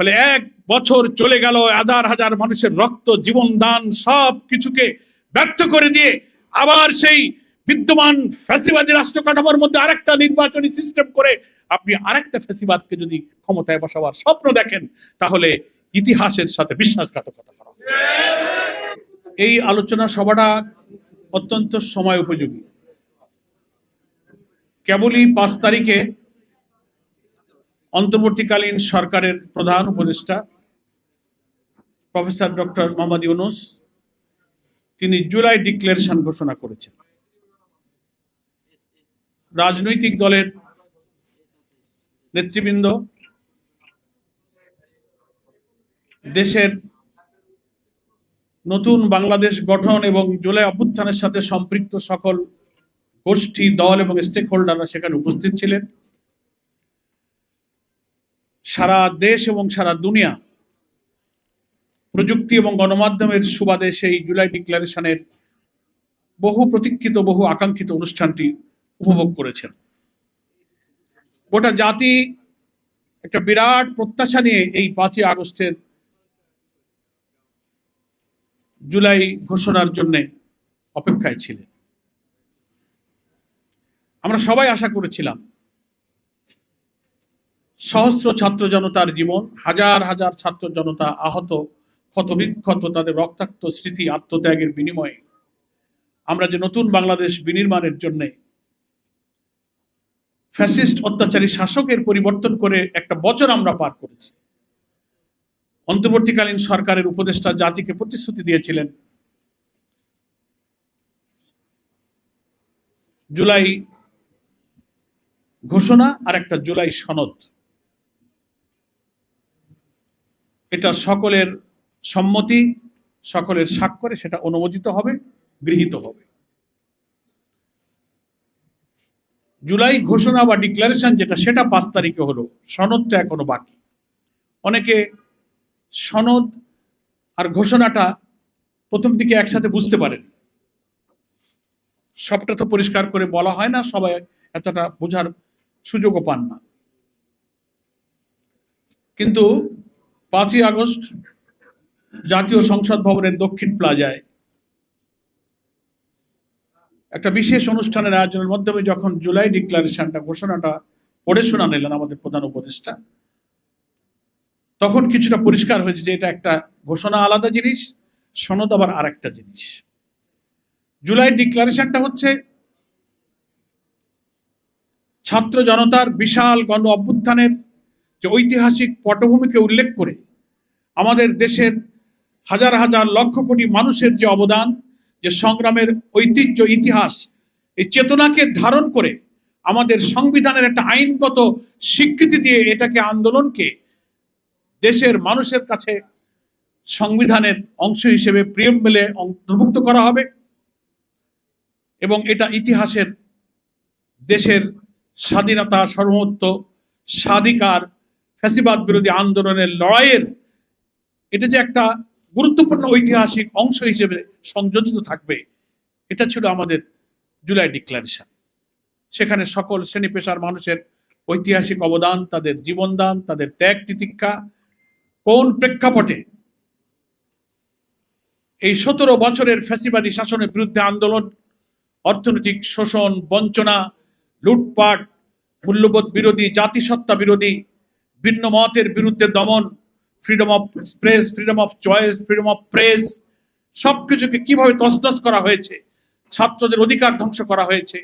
ফলে এক বছর চলে গেল, হাজার হাজার মানুষের রক্ত, জীবন দান, সব কিছুকে ব্যর্থ করে দিয়ে আবার সেই বিদ্যমান ফ্যাসিবাদী রাষ্ট্র কাঠামোর মধ্যে আরেকটা নির্বাচনী সিস্টেম করে আপনি আরেকটা ফ্যাসিবাদকে যদি ক্ষমতায় বসাবার স্বপ্ন দেখেন, তাহলে ইতিহাসের সাথে বিশ্বাসঘাতকতা করা। এই আলোচনা সভাটা অত্যন্ত সময় উপযোগী কেবলই পাঁচ তারিখে অন্তর্বর্তীকালীন সরকারের প্রধান উপদেষ্টা, প্রফেসর ডক্টর মোহাম্মদ ইউনুস, তিনি জুলাই ডিক্লারেশন ঘোষণা করেছেন। রাজনৈতিক দলের নেতৃবৃন্দ, দেশের নতুন বাংলাদেশ গঠন এবং জুলাই অভ্যুত্থানের সাথে সম্পৃক্ত সকল গোষ্ঠী, দল এবং স্টেক হোল্ডাররা সেখানে উপস্থিত ছিলেন। সারা দেশ এবং সারা দুনিয়া প্রযুক্তি এবং গণমাধ্যমের সুবাদে সেই জুলাই ডিক্লারেশনের বহু প্রতীক্ষিত, বহু আকাঙ্ক্ষিত অনুষ্ঠানটি উপভোগ করেছেন। গোটা জাতি একটা বিরাট প্রত্যাশা নিয়ে এই পাঁচই আগস্টের জুলাই ঘোষণার জন্য অপেক্ষায় ছিলেন। আমরা সবাই আশা করেছিলাম সহস্র ছাত্র জনতার জীবন, হাজার হাজার ছাত্র জনতা আহত, ক্ষতবিক্ষত, তাদের রক্তাক্ত স্মৃতি আত্মত্যাগের বিনিময়ে। আমরা যে নতুন বাংলাদেশ বিনির্মাণের জন্য ফ্যাসিস্ট অত্যাচারী শাসকের পরিবর্তন করে একটা বছর আমরা পার করেছি, অন্তর্বর্তীকালীন সরকারের উপদেষ্টা জাতিকে প্রতিশ্রুতি দিয়েছিলেন। জুলাই ঘোষণা আর একটা জুলাই সনদ। এটা সকলের সম্মতি, সকলের স্বাক্ষরে সেটা অনুমোদিত হবে, গৃহীত হবে। জুলাই ঘোষণা বা ডিক্লারেশন যেটা, সেটা পাঁচ তারিখে হলো, সনদটা এখনও বাকি। অনেকে সনদ আর ঘোষণাটা প্রথম দিকে একসাথে বুঝতে পারেন। সবটা তো পরিষ্কার করে বলা হয় না, সবাই এতটা বোঝার সুযোগও পান না। কিন্তু পাঁচই আগস্ট জাতীয় সংসদ ভবনের দক্ষিণ প্লাজায় একটা বিশেষ অনুষ্ঠানের আয়োজনের মাধ্যমে যখন জুলাই ডিক্লারেশনটা, ঘোষণাটা পড়ে শোনা নিলেন আমাদের প্রধান উপদেষ্টা, তখন কিছুটা পরিষ্কার হয়েছে যে এটা একটা ঘোষণা আলাদা জিনিস, সনদ আবার আরেকটা জিনিস। জুলাই ডিক্লারেশনটা হচ্ছে ছাত্র জনতার বিশাল গণ অভ্যুত্থানের যে ঐতিহাসিক পটভূমিকে উল্লেখ করে আমাদের দেশের হাজার হাজার লক্ষ কোটি মানুষের যে অবদান, যে সংগ্রামের ঐতিহ্য, ইতিহাস, এই চেতনাকে ধারণ করে আমাদের সংবিধানের একটা আইনগত স্বীকৃতি দিয়ে এটাকে আন্দোলনকে দেশের মানুষের কাছে সংবিধানের অংশ হিসেবে প্রিয় প্রিয়ম্বেলে অন্তর্ভুক্ত করা হবে এবং এটা ইতিহাসের দেশের স্বাধীনতা সর্বত্ব স্বাধিকার ফ্যাসিবাদ বিরোধী আন্দোলনের লড়াইয়ের এটা যে একটা গুরুত্বপূর্ণ ঐতিহাসিক অংশ হিসেবে সংযোজিত থাকবে, এটা ছিল আমাদের জুলাই ডিক্লারেশন। সেখানে সকল শ্রেণি পেশার মানুষের ঐতিহাসিক অবদান, তাদের জীবনদান, তাদের ত্যাগ তিতিক্ষা, কোন প্রেক্ষাপটে এই সতেরো বছরের ফ্যাসিবাদী শাসনের বিরুদ্ধে আন্দোলন, অর্থনৈতিক শোষণ, বঞ্চনা, লুটপাট, মূল্যবোধ বিরোধী, জাতিসত্তা বিরোধী ভিন্ন মতের বিরুদ্ধে দমন freedom of press freedom of choice freedom of press সবকিছুকে কীভাবে তসনস করা হয়েছে, ছাত্রদের অধিকার ধ্বংস করা হয়েছে,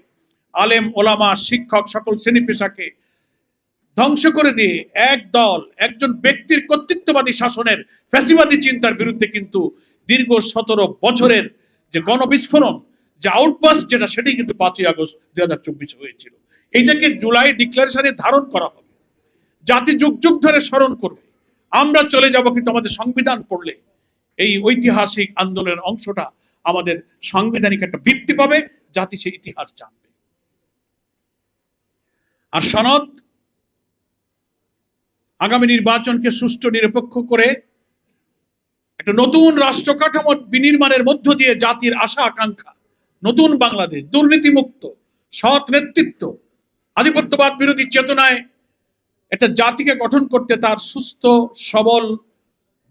আলেম, ওলামা, শিক্ষক, সকল শ্রেণি পেশাকে ধ্বংস করে দিয়ে এক দল, একজন ব্যক্তির কর্তৃত্ববাদী শাসনের ফ্যাসিবাদী চিন্তার বিরুদ্ধে কিন্তু দীর্ঘ সতেরো বছরের যে গণবিস্ফোরণ, যে আউটবাস যেটা সেটাই কিন্তু পাঁচই আগস্ট দুই হাজার চব্বিশে হয়েছিল। এইটাকে জুলাই ডিক্লারেশনে ধারণ করা হবে। জাতি যুগ যুগ ধরে স্মরণ করবে। আমরা চলে যাব কিন্তু আমাদের সংবিধান পড়লে। এই ঐতিহাসিক আন্দোলনের অংশটা আমাদের সাংবিধানিক একটা ভিত্তি পাবে, জাতি সে ইতিহাস জানবে। আর সনদ আগামী নির্বাচনকে সুষ্ঠু, নিরপেক্ষ করে একটা নতুন রাষ্ট্র কাঠামো বিনির্মাণের মধ্য দিয়ে জাতির আশা, আকাঙ্ক্ষা, নতুন বাংলাদেশ, দুর্নীতিমুক্ত, সৎ নেতৃত্ব, আধিপত্যবাদ বিরোধী চেতনায় একটা জাতিকে গঠন করতে তার সুস্থ, সবল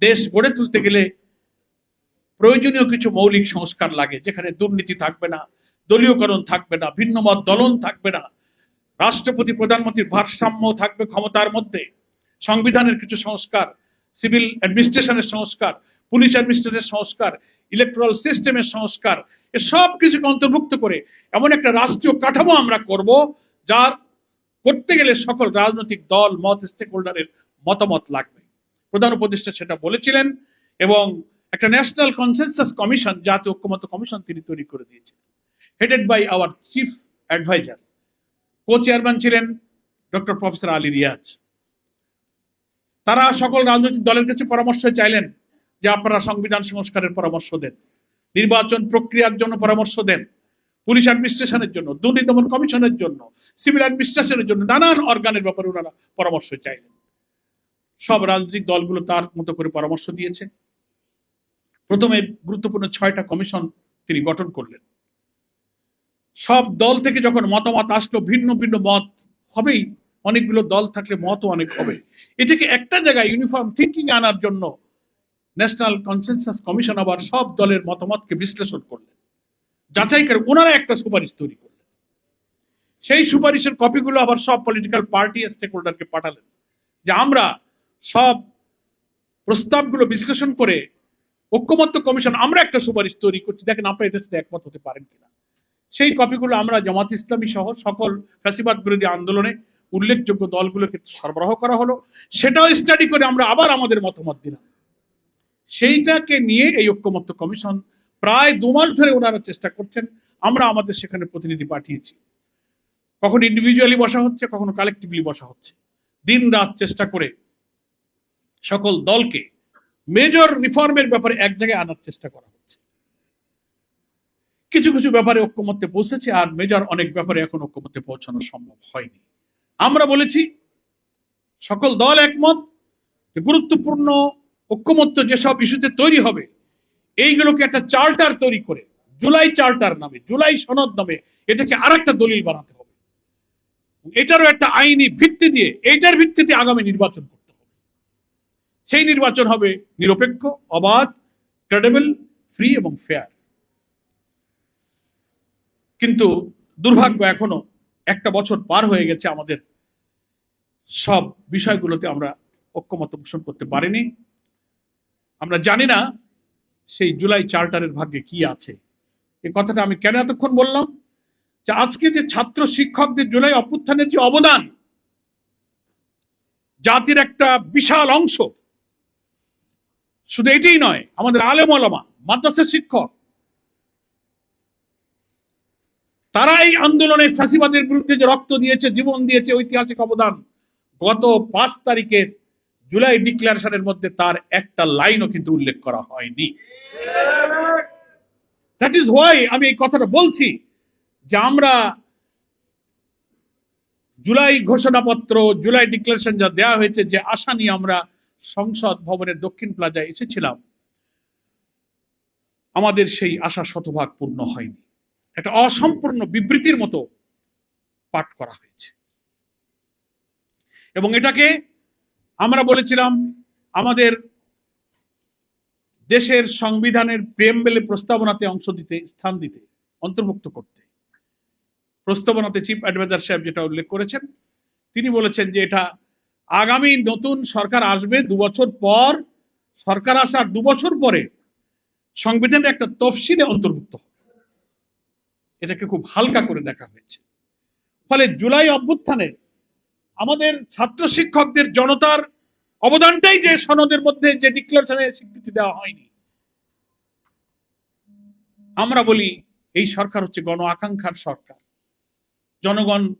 দেশ গড়ে তুলতে গেলে প্রয়োজনীয় কিছু মৌলিক সংস্কার লাগে, যেখানে দুর্নীতি থাকবে না, দলীয়করণ থাকবে না, ভিন্নমত দলন থাকবে না, রাষ্ট্রপতি, প্রধানমন্ত্রীর ভারসাম্য থাকবে ক্ষমতার মধ্যে, সংবিধানের কিছু সংস্কার, সিভিল অ্যাডমিনিস্ট্রেশনের সংস্কার, পুলিশ অ্যাডমিনিস্ট্রেশনের সংস্কার ইলেকট্রাল সিস্টেমের সংস্কার, এ সব কিছুকে অন্তর্ভুক্ত করে এমন একটা রাষ্ট্রীয় কাঠামো আমরা করব, যার করতে গেলে সকল রাজনৈতিক দল, মত স্টেক হোল্ডারের মতামত লাগবে। প্রধান উপদেষ্টা সেটা বলেছিলেন এবং একটা ন্যাশনাল কনসেনসাস কমিশন জাতীয় ঐক্যমত কমিশন তিনি তৈরি করে দিয়েছেন। Headed by our chief adviser co chairman ছিলেন ডক্টর প্রফেসর আলী রিয়াজ। তারা সকল রাজনৈতিক দলের কাছে পরামর্শ চাইলেন যে আপনারা সংবিধান সংস্কারের পরামর্শ দেন, নির্বাচন প্রক্রিয়ার জন্য পরামর্শ দেন। পুলিশ অ্যাডমিনিস্ট্রেশনের জন্য, দুর্নীতি দমন কমিশনের জন্য, সিভিল অ্যাডমিনিস্ট্রেশনের জন্য নানান অর্গানের ব্যাপারে ওনারা পরামর্শ চাইলেন। সব রাজনৈতিক দলগুলো তার মতো করে পরামর্শ দিয়েছে। প্রথমে গুরুত্বপূর্ণ ছয়টা কমিশন তিনি গঠন করলেন। সব দল থেকে যখন মতামত আসলো, ভিন্ন ভিন্ন মত হবেই, অনেকগুলো দল থাকলে মতও অনেক হবে। এটাকে একটা জায়গায় ইউনিফর্ম থিঙ্কিং আনার জন্য ন্যাশনাল কনসেনসাস কমিশন আবার সব দলের মতামতকে বিশ্লেষণ করলেন। যাচাই করে ওনারা একটা সুপারিশ তৈরি করলেন। সেই সুপারিশের কপিগুলো আবার সব পলিটিক্যাল পার্টি স্টেক হোল্ডারকে পাঠালেন যে আমরা সব প্রস্তাবগুলো বিশ্লেষণ করে ঐক্যমত্য কমিশন, আমরা একটা সুপারিশ তৈরি করছি। দেখেন আপনারা এটার সাথে একমত হতে পারেন কিনা। সেই কপিগুলো আমরা জামাত ইসলামী সহ সকল ফ্যাসিবাদ বিরোধী আন্দোলনে উল্লেখযোগ্য দলগুলোকে সরবরাহ করা হলো। সেটাও স্টাডি করে আমরা আবার আমাদের মতামত দিলাম। সেইটাকে নিয়ে এই ঐক্যমত্য কমিশন প্রায় দু মাস ধরে ওনারা চেষ্টা করছেন, আমরা আমাদের সেখানে প্রতিনিধি পাঠিয়েছি। কখনো ইন্ডিভিজুয়ালি বসা হচ্ছে, কখনো কালেকটিভলি বসা হচ্ছে। দিন রাত চেষ্টা করে সকল দলকে মেজর রিফর্মের ব্যাপারে এক জায়গায় আনার চেষ্টা করা হচ্ছে। কিছু কিছু ব্যাপারে ঐক্যমত্যে পৌঁছেছে, আর মেজর অনেক ব্যাপারে এখন ঐক্যমত্যে পৌঁছানো সম্ভব হয়নি। আমরা বলেছি, সকল দল একমত গুরুত্বপূর্ণ ঐক্যমত্য যেসব ইস্যুতে তৈরি হবে এইগুলোকে একটা চার্টার তৈরি করে, জুলাই চার্টার নামে, জুলাই সনদ নামে এটাকে আর একটা দলিল বানাতে হবে। এটারও একটা আইনি ভিত্তি দিয়ে, এইটার ভিত্তিতে আগামী নির্বাচন করতে হবে। সেই নির্বাচন হবে নিরপেক্ষ, অবাধ ক্রেডেবল ফ্রি এবং ফেয়ার কিন্তু দুর্ভাগ্য এখনও একটা বছর পার হয়ে গেছে, আমাদের সব বিষয়গুলোতে আমরা ঐক্যমত পোষণ করতে পারিনি। আমরা জানি না সেই জুলাই চার্টারের ভাগ্যে কি আছে? এই কথাটা আমি কেন এতক্ষণ বললাম? যে আজকে যে ছাত্র শিক্ষকদের জুলাই অভ্যুত্থানের যে অবদান, জাতির একটা বিশাল অংশ, শুধু এটাই নয়, আমাদের আলেম ওলামা, মাদ্রাসা শিক্ষক, তারা এই আন্দোলনে ফ্যাসিবাদের বিরুদ্ধে যে রক্ত দিয়েছে, জীবন দিয়েছে, ঐতিহাসিক অবদান, গত পাঁচ তারিখের জুলাই ডিক্লারেশনের মধ্যে তার একটা লাইনও কিন্তু উল্লেখ করা হয়নি। দ্যাট ইজ হোয়াই আমি এই কথাটা বলছি যে আমরা জুলাই ঘোষণাপত্র, জুলাই ডিক্লারেশন যা দেওয়া হয়েছে, যে আশা নিয়ে আমরা সংসদ ভবনের দক্ষিণ প্লাজায় এসেছিলাম, আমাদের সেই আশা শতভাগ পূর্ণ হয়নি। একটা অসম্পূর্ণ বিবৃতির মতো পাঠ করা হয়েছে। এবং এটাকে আমরা বলেছিলাম, আমাদের দেশের সংবিধানের প্রেম বেলে প্রস্তাবনাতে অংশ দিতে, স্থান দিতে, অন্তর্ভুক্ত করতে। প্রস্তাবনাতে চিফ অ্যাডভাইজার সাহেব যেটা উল্লেখ করেছেন, তিনি বলেছেন যে এটা আগামী নতুন সরকার আসবে দু বছর পর, সরকার আসার দু বছর পরে সংবিধানের একটা তফসিলে অন্তর্ভুক্ত হবে। এটাকে খুব হালকা করে দেখা হয়েছে। ফলে জুলাই অভ্যুত্থানে আমাদের ছাত্র শিক্ষকদের জনতার অবদানটাই যে সনদের মধ্যে যে ডিক্লারেশনের স্বীকৃতি দেওয়া হয়নি। আমরা বলি, এই সরকার হচ্ছে গণ আকাঙ্ক্ষার সরকার। জনগণ,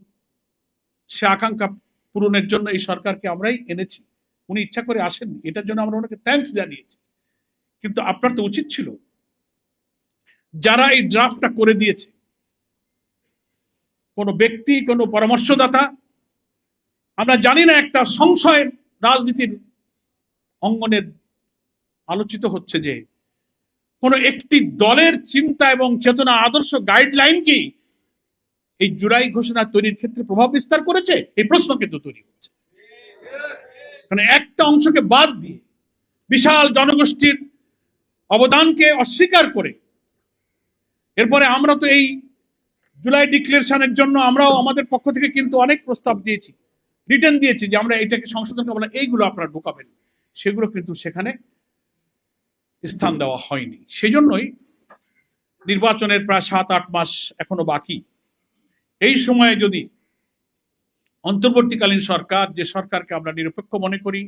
সে আকাঙ্ক্ষা পূরণের জন্য এই সরকারকে আমরাই এনেছি। উনি ইচ্ছা করে আসেননি। এটার জন্য আমরা ওনাকে থ্যাঙ্কস জানিয়েছি। কিন্তু আপনার তো উচিত ছিল। যারা এই ড্রাফটটা করে দিয়েছে, কোনো ব্যক্তি, কোনো পরামর্শদাতা, আমরা জানি না একটা সংশয় রাজনীতির অঙ্গনের আলোচিত হচ্ছে যে কোনো একটি দলের চিন্তা এবং চেতনা আদর্শ গাইডলাইন কি? এই জুলাই ঘোষণা তৈরির ক্ষেত্রে প্রভাব বিস্তার করেছে? এই প্রশ্ন কিন্তু তৈরি হচ্ছে। মানে একটা অংশকে বাদ দিয়ে বিশাল জনগোষ্ঠীর অবদানকে অস্বীকার করে এরপরে আমরা তো এই জুলাই ডিক্লারেশনের জন্য আমরাও আমাদের পক্ষ থেকে কিন্তু অনেক প্রস্তাব দিয়েছি। রিটার্ন দিয়েছি যে আমরা এটাকে সংশোধন করব এইগুলো আপনারা ঢোকাবেন সেগুলো কিন্তু সেখানে স্থান দেওয়া হয়নি। সেই জন্যই নির্বাচনের প্রায় সাত, আট মাস এখনও বাকি। এই সময়ে যদি অন্তর্বর্তীকালীন সরকার, যে সরকারকে আমরা নিরপেক্ষ মনে করি,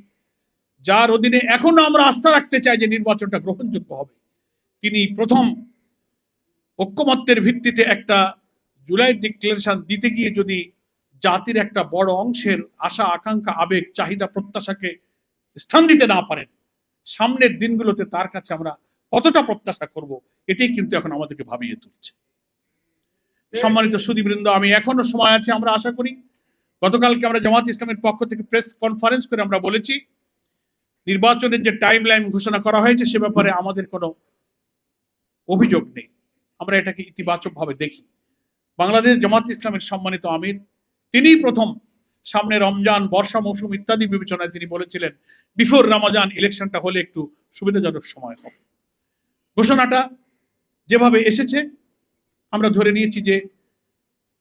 যার অধীনে এখনও আমরা আস্থা রাখতে চাই যে নির্বাচনটা গ্রহণযোগ্য হবে, তিনি প্রথম ঐক্যমত্যের ভিত্তিতে একটা জুলাই ডিক্লারেশন দিতে গিয়ে যদি জাতির একটা বড় অংশের আশা, আকাঙ্ক্ষা, আবেগ, চাহিদা, প্রত্যাশাকে স্থান দিতে না পারেন। সামনের দিনগুলোতে তার কাছে আমরা কতটা প্রত্যাশা করব, এটাই কিন্তু এখন আমাদেরকে ভাবিয়ে তুলছে। সম্মানিত সুদীবৃন্দ আমি এখনও সময় আছে, আমরা আশা করি। গতকালকে আমরা জামাত ইসলামের পক্ষ থেকে প্রেস কনফারেন্স করে আমরা বলেছি, নির্বাচনের যে টাইম লাইন ঘোষণা করা হয়েছে, সে ব্যাপারে আমাদের কোনো অভিযোগ নেই। আমরা এটাকে ইতিবাচকভাবে দেখি। বাংলাদেশ জামাত ইসলামের সম্মানিত আমির তিনিই প্রথম সামনে রমজান, বর্ষা মৌসুম ইত্যাদি বিবেচনায় তিনি বলেছিলেন বিফোর রমাজান ইলেকশনটা হলে একটু সুবিধাজনক সময় হবে। ঘোষণাটা যেভাবে এসেছে, আমরা ধরে নিয়েছি যে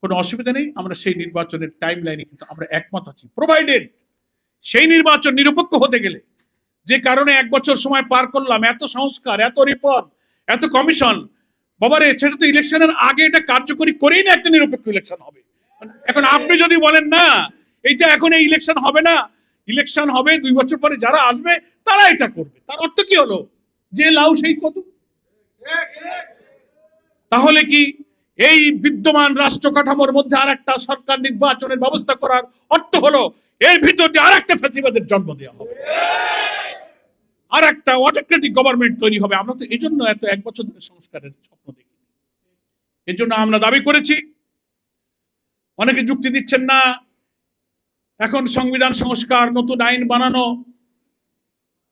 কোনো অসুবিধা নেই, আমরা সেই নির্বাচনের টাইম লাইনে কিন্তু আমরা একমত আছি। প্রোভাইডেড সেই নির্বাচন নিরপেক্ষ হতে গেলে, যে কারণে এক বছর সময় পার করলাম, এত সংস্কার, এত রিফর্ম এত কমিশন বাবারে, সেটা তো ইলেকশনের আগে এটা কার্যকরী করেই না একটা নিরপেক্ষ ইলেকশন হবে। এখন আপনি যদি বলেন না, এইটা এখন এই ইলেকশন হবে না ইলেকশন হবে দুই বছর পরে যারা আসবে, তারা এটা করবে। তার অর্থ কি হলো? যে লাউ সেই কত তাহলে কি এই বিদ্যমান রাষ্ট্র কাঠামোর মধ্যে আর একটা সরকার নির্বাচনের ব্যবস্থা করার অর্থ হলো, এর ভিতর দিয়ে আর একটা ফ্যাসিবাদের জন্ম দেওয়া হবে। আর একটা অটোক্রেটিক গভর্নমেন্ট তৈরি হবে। আমরা তো এই জন্য এত এক বছর ধরে সংস্কারের স্বপ্ন দেখি এর জন্য আমরা দাবি করেছি অনেকে যুক্তি দিচ্ছেন না। এখন সংবিধান সংস্কার, নতুন আইন বানানো,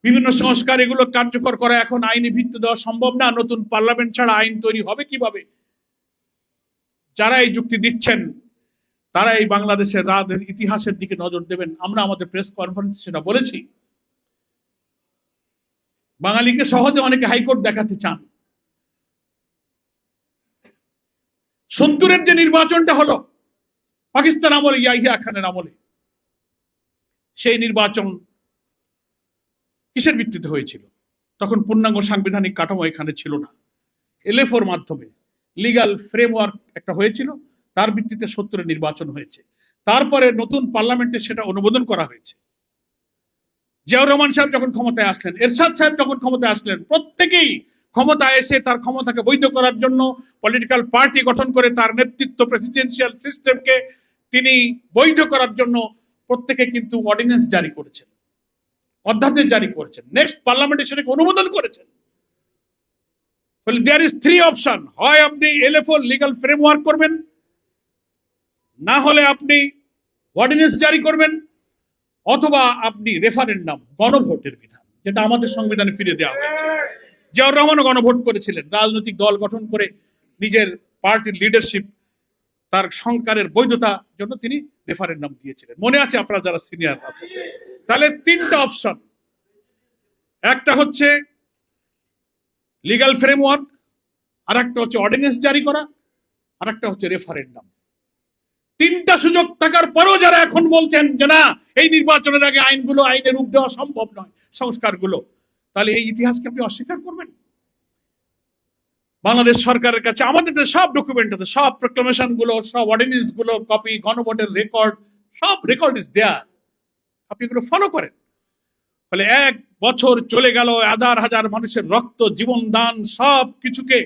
বিভিন্ন সংস্কার এগুলো কার্যকর করা এখন আইনি ভিত্তি দেওয়া সম্ভব না। নতুন পার্লামেন্ট ছাড়া আইন তৈরি হবে কীভাবে? যারা এই যুক্তি দিচ্ছেন, তারা এই বাংলাদেশের রাত ইতিহাসের দিকে নজর দেবেন। আমরা আমাদের প্রেস কনফারেন্স সেটা বলেছি। বাঙালিকে সহজে অনেকে হাইকোর্ট দেখাতে চান। সত্তরের যে নির্বাচনটা হলো পাকিস্তান আমলে, ইয়াহিয়া খানের আমলে। সেই নির্বাচন কিসের ভিত্তিতে হয়েছিল? তখন পূর্ণাঙ্গ সাংবিধানিক কাঠামো এখানে ছিল না। এলএফওর মাধ্যমে লিগাল ফ্রেমওয়ার্ক একটা হয়েছিল, তার ভিত্তিতে সত্তরের নির্বাচন হয়েছে। তারপরে নতুন পার্লামেন্টে সেটা অনুমোদন করা হয়েছে। জিয়াউর রহমান সাহেব যখন ক্ষমতায় আসলেন, এরশাদ সাহেব যখন ক্ষমতায় আসলেন, প্রত্যেকেই ক্ষমতায় এসে তার ক্ষমতাকে বৈধ করার জন্য পলিটিক্যাল পার্টি গঠন করে তার নেতৃত্ব প্রেসিডেন্সিয়াল সিস্টেমকে তিনি বৈধ করার জন্য প্রত্যেকে কিন্তু অর্ডিন্যান্স জারি করেছেন, অধ্যাদেশ জারি করেছেন। নেক্সট পার্লামেন্টে সেটাকে অনুমোদন করেছেন। বলে দেয়ার ইজ থ্রি অপশন হয় আপনি এলএফও লিগাল ফ্রেমওয়ার্ক করবেন, না হলে আপনি অর্ডিন্যান্স জারি করবেন, অথবা আপনি রেফারেন্ডাম গণভোটের বিধান, যেটা আমাদের সংবিধানে ফিরে দেওয়া হয়েছে। জিয়াউর রহমানও গণভোট করেছিলেন। রাজনৈতিক দল গঠন করে নিজের পার্টির লিডারশিপ তার সংকারের বৈধতা জন্য তিনি রেফারেন্ডাম দিয়েছিলেন। মনে আছে আপনারা যারা সিনিয়র আছেন? তাহলে তিনটা অপশন একটা হচ্ছে লিগাল ফ্রেমওয়ার্ক আর একটা হচ্ছে অর্ডিন্যান্স জারি করা আর একটা হচ্ছে রেফারেন্ডাম তিনটা সুযোগ থাকার পরেও যারা এখন বলছেন যে না, এই নির্বাচনের আগে আইনগুলো আইনে রূপ দেওয়া সম্ভব নয় সংস্কারগুলো, তাহলে এই ইতিহাসকে আপনি অস্বীকার করবেন? বাংলাদেশ সরকারের কাছে আমাদের সব ডকুমেন্ট আছে, সব প্রক্লামেশনগুলো, সব অর্ডিনেন্সগুলো কপি গণভোটের রেকর্ড সব রেকর্ড ইস দেয়ার আপনি এগুলো ফলো করেন ফলে এক বছর চলে গেল, হাজার হাজার মানুষের রক্ত, জীবন দান, সব কিছুকে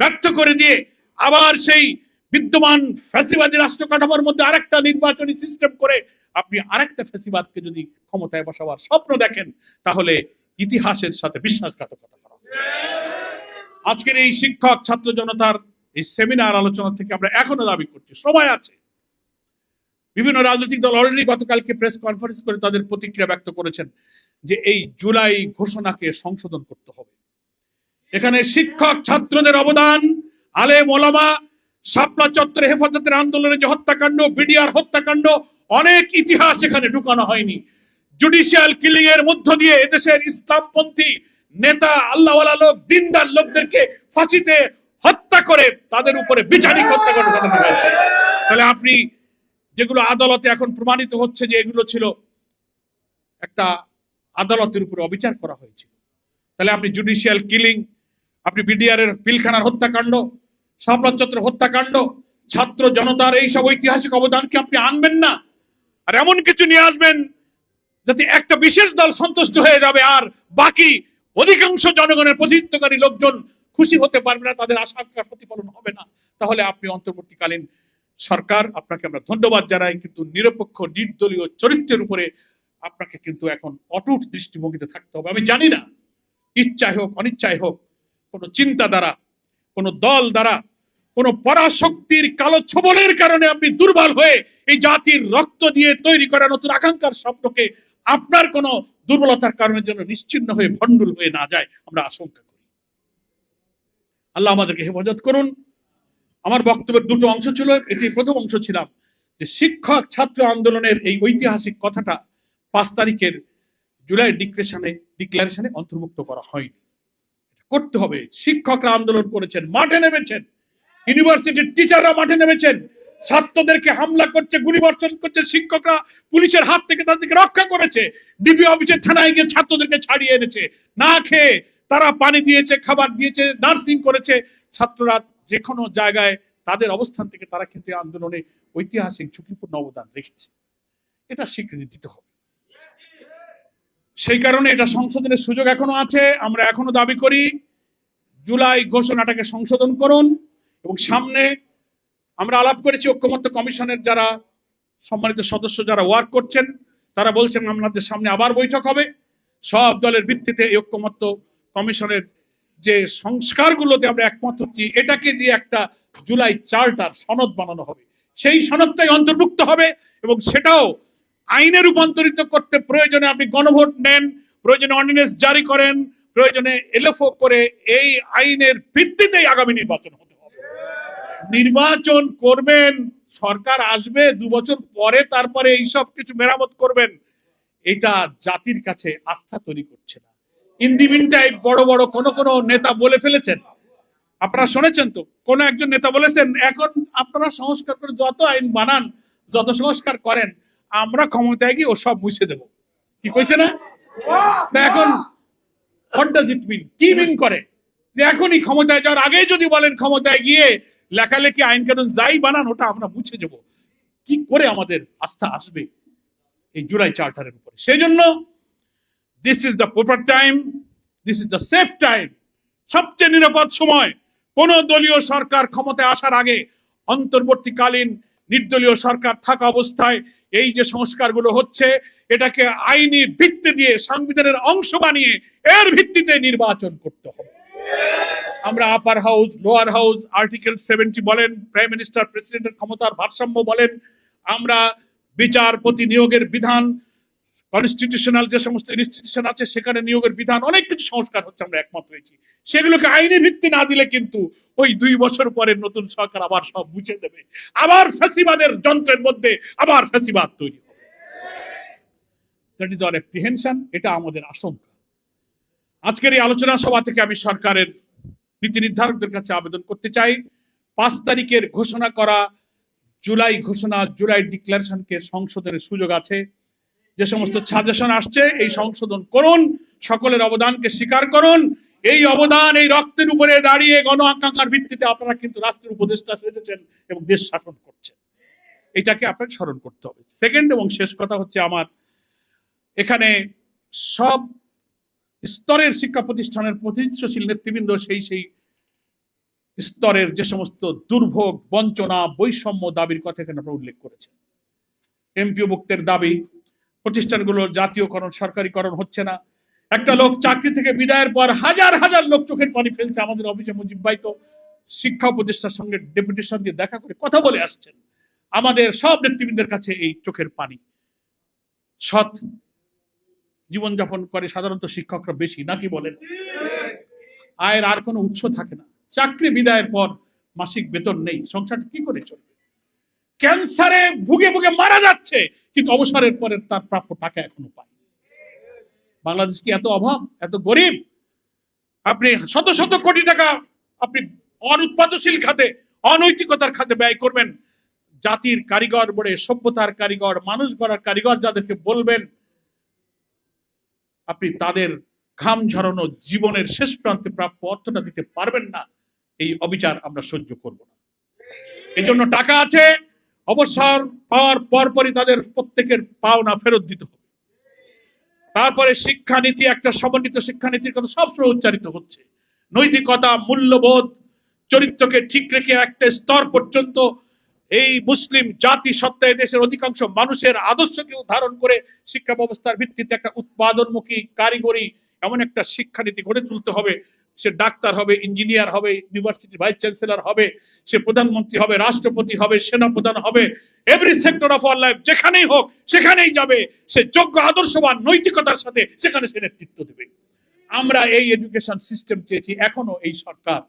ব্যর্থ করে দিয়ে আবার সেই বিদ্যমান ফ্যাসিবাদী রাষ্ট্র কাঠামোর মধ্যে আরেকটা নির্বাচনী সিস্টেম করে আপনি আরেকটা ফ্যাসিবাদকে যদি ক্ষমতায় বসাবার স্বপ্ন দেখেন, তাহলে ইতিহাসের সাথে বিশ্বাসঘাতকতা করা। আজকের এই শিক্ষক ছাত্র জনতার এই সেমিনার আলোচনা থেকে আমরা এখনও দাবি করছি, সময় আছে। বিভিন্ন রাজনৈতিক দল অলরেডি গতকালকে প্রেস কনফারেন্স করে তাদের প্রতিক্রিয়া ব্যক্ত করেছেন যে এই জুলাই ঘোষণাকে সংশোধন করতে হবে। এখানে শিক্ষক ছাত্রদের অবদান, আলেম, ওলামা, শাপলা চত্বরে হেফাজতের আন্দোলনে যে হত্যাকাণ্ড, বিডিআর হত্যাকাণ্ড, অনেক ইতিহাস এখানে ঢুকানো হয়নি। জুডিশিয়াল কিলিং এর মধ্য দিয়ে এদেশের ইসলামপন্থী নেতা, আল্লাহওয়ালা লোক, দিনদার লোকদেরকে ফাঁসিতে হত্যা করে তাদের উপরে বিচারিক হত্যা করে হয়েছে। তাহলে আপনি যেগুলো আদালতে এখন প্রমাণিত হচ্ছে যে এগুলো ছিল একটা আদালতের উপরে অবিচার করা হয়েছিল। তাহলে আপনি জুডিশিয়াল কিলিং আপনি বিডিআর এর পিলখানার হত্যাকাণ্ড চত্র হত্যাকাণ্ড, ছাত্র জনতার এই সব ঐতিহাসিক অবদানকে আপনি আনবেন না, আর এমন কিছু নিয়ে আসবেন যাতে একটা বিশেষ দল সন্তুষ্ট হয়ে যাবে, আর বাকি অধিকাংশ জনগণের প্রতিনিধিত্বকারী লোকজন খুশি হতে পারবে না, তাদের আশা প্রতিফলন হবে না। তাহলে আপনি অন্তর্বর্তীকালীন সরকার, আপনাকে আমরা ধন্যবাদ জানাই, কিন্তু নিরপেক্ষ, নির্দলীয় চরিত্রের উপরে আপনাকে কিন্তু এখন অটুট দৃষ্টিভঙ্গিতে থাকতে হবে। আমি জানি না, ইচ্ছায় হোক, অনিচ্ছায় হোক, কোনো চিন্তা দ্বারা, কোনো দল দ্বারা, কোনো পরাশক্তির কালো ছবলের কারণে আপনি দুর্বল হয়ে এই জাতির রক্ত দিয়ে তৈরি করা নতুন আকাঙ্ক্ষার স্বপ্নকে আপনার কোনো দুর্বলতার কারণে যেন নিশ্চিন্ন হয়ে, ভণ্ডুল হয়ে না যায়, আমরা আশঙ্কা করি। আল্লাহ আমাদেরকে হেফাজত করুন। আমার বক্তব্যের দুটো অংশ ছিল, এটি প্রথম অংশ ছিলাম, যে শিক্ষক ছাত্র আন্দোলনের এই ঐতিহাসিক কথাটা পাঁচ তারিখের জুলাই ডিক্লেশনে, ডিক্লারেশনে অন্তর্ভুক্ত করা হয়নি। করতে হবে। শিক্ষকরা আন্দোলন করেছেন, মাঠে নেমেছেন। ইউনিভার্সিটির টিচাররা মাঠে নেমেছেন। ছাত্রদেরকে হামলা করছে গুলিবর্ষণ করছে, শিক্ষকরা পুলিশের হাত থেকে তাদেরকে রক্ষা করেছে। ডিবি অফিসের থানায় গিয়ে ছাত্রদেরকে ছাড়িয়ে এনেছে। না খেয়ে তারা পানি দিয়েছে, খাবার দিয়েছে, নার্সিং করেছে। ছাত্ররা যে কোনো জায়গায় তাদের অবস্থান থেকে তারা কিন্তু আন্দোলনে ঐতিহাসিক ঝুঁকিপূর্ণ অবদান রেখেছে। এটা স্বীকৃতি দিতে হবে। সেই কারণে এটা সংশোধনের সুযোগ এখনও আছে। আমরা এখনও দাবি করি, জুলাই ঘোষণাটাকে সংশোধন করুন এবং সামনে আমরা আলাপ করেছি ঐক্যমত্য কমিশনের যারা সম্মানিত সদস্য যারা ওয়ার্ক করছেন, তারা বলছেন আপনাদের সামনে আবার বৈঠক হবে। সব দলের ভিত্তিতে ঐক্যমত্য কমিশনের যে সংস্কারগুলোতে আমরা একমত হচ্ছি, এটাকে দিয়ে একটা জুলাই চার্টার, সনদ বানানো হবে। সেই সনদটাই অন্তর্ভুক্ত হবে এবং সেটাও আইনে রূপান্তরিত করতে প্রয়োজনে আপনি গণভোট নেন, প্রয়োজনে অর্ডিনেন্স জারি করেন, প্রয়োজনে এলএফও করে এই আইনের ভিত্তিতেই আগামী নির্বাচন হবে। নির্বাচন করবেন, সরকার আসবে, দু বছর পরে তারপরে এইসব কিছু মেরামত করবেন, এটা জাতির কাছে আস্থা তৈরি করছে না। ইন্দিমিনটাই বড় বড় কোন কোন নেতা বলে ফেলেছেন। আপনারা শুনেছেন তো? কোন একজন নেতা বলেছেন, এখন আপনারা সংস্কার করে যত আইন বানান, যত সংস্কার করেন, আমরা ক্ষমতায় গিয়ে ও সব মুছে দেব। কি কইছে না? এখন হোয়াট ডাজ ইট মিন কি মিন করে? এখনই ক্ষমতায় যাওয়ার আগেই যদি বলেন ক্ষমতায় গিয়ে লেখালেখি আইন কানুন যাই বানান, ওটা আমরা মুছে যাব কি করে আমাদের আস্থা আসবে এই জুলাই চার্টারের উপরে? সেই জন্য this is the proper time this is the safe time সবচেয়ে নিরাপদ সময়। কোন দলীয় সরকার ক্ষমতায় আসার আগে অন্তর্বর্তীকালীন নির্দলীয় সরকার থাকা অবস্থায় এই যে সংস্কারগুলো হচ্ছে, এটাকে আইনি ভিত্তি দিয়ে সংবিধানের অংশ বানিয়ে এর ভিত্তিতে নির্বাচন করতে হবে। আমরা upper house lower house article seventy বলেন প্রাইম মিনিস্টার প্রেসিডেন্টের ক্ষমতার ভারসাম্য বলেন, আমরা বিচারপতি নিয়োগের বিধান কনস্টিটিউশনাল যে সমস্ত ইনস্টিটিউশন আছে, সেখানে নিয়োগের বিধান, অনেক কিছু সংস্কার হচ্ছে, আমরা একমত হয়েছি। সেগুলোকে আইনি ভিত্তি না দিলে কিন্তু ওই দুই বছর পরে নতুন সরকার আবার সব বুঝে দেবে। আবার ফ্যাসিবাদের যন্ত্রের মধ্যে আবার ফ্যাসিবাদ তৈরি হবে। এটা আমাদের আশঙ্কা। আজকের এই আলোচনা সভা থেকে আমি সরকারের নীতি নির্ধারকদের কাছে আবেদন করতে চাই। পাঁচ তারিখের ঘোষণা করা, জুলাই ঘোষণা, জুলাই ডিক্লারেশনকে সংশোধনের সুযোগ আছে। যে সমস্ত সাজেশন আসছে, এই সংশোধন করুন, সকলের অবদানকে স্বীকার করুন। এই অবদান, এই রক্তের উপরে দাঁড়িয়ে গণ আকাঙ্ক্ষার ভিত্তিতে আপনারা কিন্তু রাষ্ট্রের উপদেষ্টা সেজেছেন এবং দেশ শাসন করছেন। এটাকে আপনাকে স্মরণ করতে হবে। সেকেন্ড এবং শেষ কথা হচ্ছে আমার, এখানে সব স্তরের শিক্ষা প্রতিষ্ঠানের প্রতিষ্ঠাশীল নেতৃবৃন্দ সেই সেই স্তরের যে সমস্ত দুর্ভোগ, বঞ্চনা, বৈষম্য দাবির কথা এখানে আপনারা উল্লেখ করেছেন। এমপিও মুক্তের দাবি প্রতিষ্ঠানগুলোর জাতীয়করণ, সরকারিকরণ হচ্ছে না। একটা লোক চাকরি থেকে বিদায়ের পর হাজার হাজার লোক চোখের পানি ফেলছে আমাদের অফিসে মুজিব ভাই তো। শিক্ষা উপদেষ্টার সঙ্গে ডেপুটেশন দিয়ে দেখা করে কথা বলে আসছেন। আমাদের সব নেতৃবৃন্দের কাছে এই চোখের পানি। সৎ জীবনযাপন করে সাধারণত শিক্ষকরা বেশি নাকি বলেন? আয়ের আর কোনো উৎস থাকে না। চাকরি বিদায়ের পর মাসিক বেতন নেই। সংসারটা কি করে চলবে? ক্যান্সারে ভুগে ভুগে মারা যাচ্ছে কিন্তু অবসরের পরে তার প্রাপ্য টাকা এখনও পায়। বাংলাদেশ কি এত অভাব এত গরিব? আপনি শত শত কোটি টাকা আপনি অনুৎপাদনশীল খাতে অনৈতিকতার খাতে ব্যয় করবেন। জাতির কারিগর বলে সভ্যতার কারিগর মানুষ গড়ার কারিগর যাদেরকে বলবেন আপনি তাদের ঘাম ঝরানো জীবনের শেষ প্রান্তে প্রাপ্য অর্থটা দিতে পারবেন না, এই অবিচার আমরা সহ্য করব না। এই জন্য টাকা আছে, অবসর পাওয়ার পরপরই তাদের প্রত্যেকের পাওনা ফেরত দিতে হবে। তারপরে শিক্ষানীতি, একটা সমন্বিত শিক্ষানীতির কথা সবসময় উচ্চারিত হচ্ছে। নৈতিকতা, মূল্যবোধ, চরিত্রকে ঠিক রেখে একটা স্তর পর্যন্ত এই মুসলিম জাতি সত্ত্বে দেশের অধিকাংশ মানুষের আদর্শকে ধারণ করে শিক্ষা ব্যবস্থার ভিত্তিতে একটা উৎপাদনমুখী কারিগরি এমন একটা শিক্ষানীতি গড়ে তুলতে হবে। সে ডাক্তার হবে, ইঞ্জিনিয়ার হবে, ইউনিভার্সিটি ভাইস চ্যান্সেলর হবে, সে প্রধানমন্ত্রী হবে, রাষ্ট্রপতি হবে, সেনাপ্রধান হবে every sector of our life যেখানেই হোক, সেখানেই যাবে। সে যোগ্য, আদর্শবান, নৈতিকতার সাথে সেখানে সে নেতৃত্ব দেবে। আমরা এই এডুকেশন সিস্টেম চেয়েছি, এখনও এই সরকার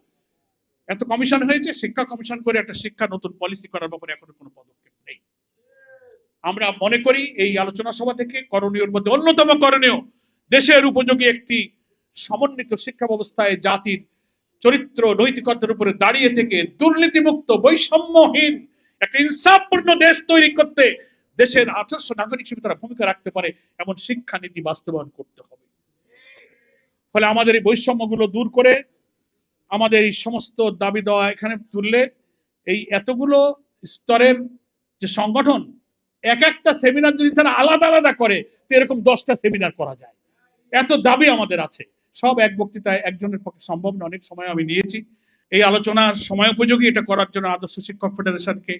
এত কমিশন হয়েছে, শিক্ষা কমিশন করে একটা শিক্ষা নতুন পলিসি করার ব্যাপারে এখনও কোনো পদক্ষেপ নেই। আমরা মনে করি এই আলোচনা সভা থেকে করণীয়র মধ্যে অন্যতম করণীয় দেশের উপযোগী একটি সমন্বিত শিক্ষা ব্যবস্থায় জাতির চরিত্র, নৈতিকতার উপরে দাঁড়িয়ে থেকে দুর্নীতিমুক্ত, বৈষম্যহীন, একটা ইনসাফপূর্ণ দেশ তৈরি করতে দেশের আদর্শ নাগরিক হিসেবে তারা ভূমিকা রাখতে পারে, এমন শিক্ষানীতি বাস্তবায়ন করতে হবে। ফলে আমাদের এই বৈষম্যগুলো দূর করে আমাদের এই সমস্ত দাবি দেওয়া এখানে তুললে এই এতগুলো স্তরের যে সংগঠন, এক একটা সেমিনার যদি তারা আলাদা আলাদা করে, তো এরকম দশটা সেমিনার করা যায়। এত দাবি আমাদের আছে। সব এক বক্তৃতায় একজনের পক্ষে সম্ভব না অনেক সময় আমি নিয়েছি। এই আলোচনার সময় উপযোগী এটা করার জন্য আদর্শ শিক্ষক ফেডারেশনকে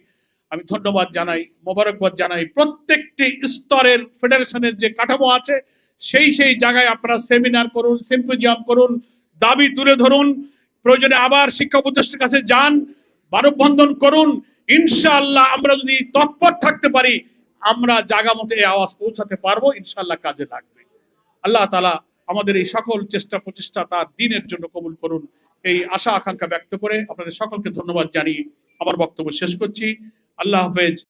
আমি ধন্যবাদ জানাই, মোবারকবাদ জানাই। প্রত্যেকটি স্তরের ফেডারেশনের যে কাঠামো আছে, সেই সেই জায়গায় আপনারা সেমিনার করুন সিম্পোজিয়াম করুন, দাবি তুলে ধরুন। প্রয়োজনে আবার শিক্ষা উপদেষ্টার কাছে যান। মানববন্ধন করুন। ইনশাআল্লাহ আমরা যদি তৎপর থাকতে পারি, আমরা জায়গা মতো এই আওয়াজ পৌঁছাতে পারব। ইনশাআল্লাহ কাজে লাগবে। আল্লাহ তালা আমাদের এই সকল চেষ্টা প্রচেষ্টা তার দিনের জন্য কবুল করুন। এই আশা আকাঙ্ক্ষা ব্যক্ত করে আপনাদের সকলকে ধন্যবাদ জানিয়ে আমার বক্তব্য শেষ করছি। আল্লাহ হাফেজ।